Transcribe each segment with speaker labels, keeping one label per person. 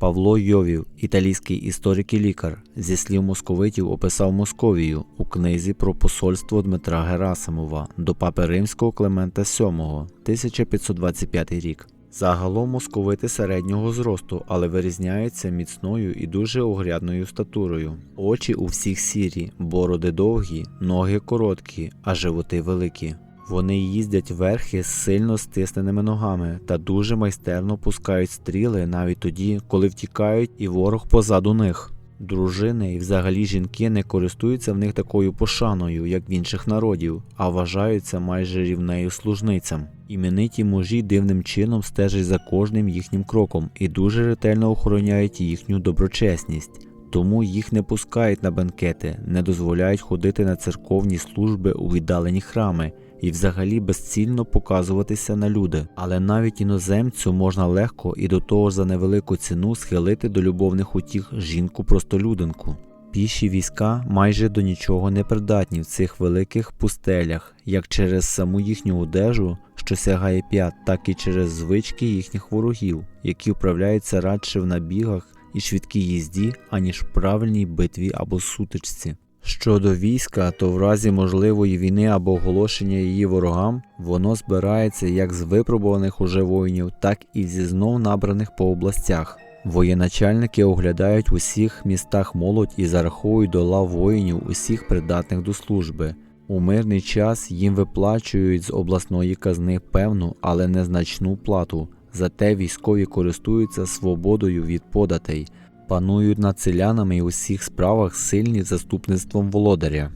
Speaker 1: Павло Йовів, італійський історик і лікар, зі слів московитів описав Московію у книзі про посольство Дмитра Герасимова до папи римського Климента VII, 1525 рік. Загалом московити середнього зросту, але вирізняються міцною і дуже огрядною статурою. Очі у всіх сірі, бороди довгі, ноги короткі, а животи великі. Вони їздять верхи з сильно стисненими ногами та дуже майстерно пускають стріли навіть тоді, коли втікають і ворог позаду них. Дружини і взагалі жінки не користуються в них такою пошаною, як в інших народів, а вважаються майже рівнею служницям. Імениті мужі дивним чином стежать за кожним їхнім кроком і дуже ретельно охороняють їхню доброчесність. Тому їх не пускають на бенкети, не дозволяють ходити на церковні служби у віддалені храми і взагалі безцільно показуватися на люди. Але навіть іноземцю можна легко і до того за невелику ціну схилити до любовних утіх жінку-простолюдинку. Піші війська майже до нічого не придатні в цих великих пустелях, як через саму їхню одежу, що сягає п'ят, так і через звички їхніх ворогів, які вправляються радше в набігах і швидкій їзді, аніж в правильній битві або сутичці. Щодо війська, то в разі можливої війни або оголошення її ворогам, воно збирається як з випробуваних уже воїнів, так і зі знов набраних по областях. Воєначальники оглядають в усіх містах молодь і зараховують до лав воїнів усіх придатних до служби. У мирний час їм виплачують з обласної казни певну, але незначну плату. Зате військові користуються свободою від податей, панують над селянами і у всіх справах сильні заступництвом володаря.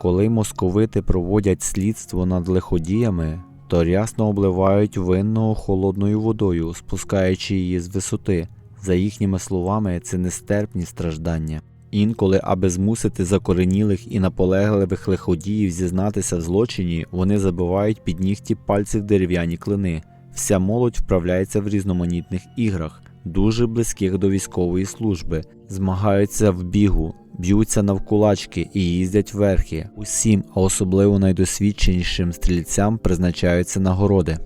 Speaker 1: Коли московити проводять слідство над лиходіями, то рясно обливають винного холодною водою, спускаючи її з висоти. За їхніми словами, це нестерпні страждання. Інколи, аби змусити закоренілих і наполегливих лиходіїв зізнатися в злочині, вони забивають під нігті пальців дерев'яні клини. Вся молодь вправляється в різноманітних іграх, дуже близьких до військової служби, змагаються в бігу, б'ються навкулачки і їздять верхи. Усім, а особливо найдосвідченішим стрільцям призначаються нагороди.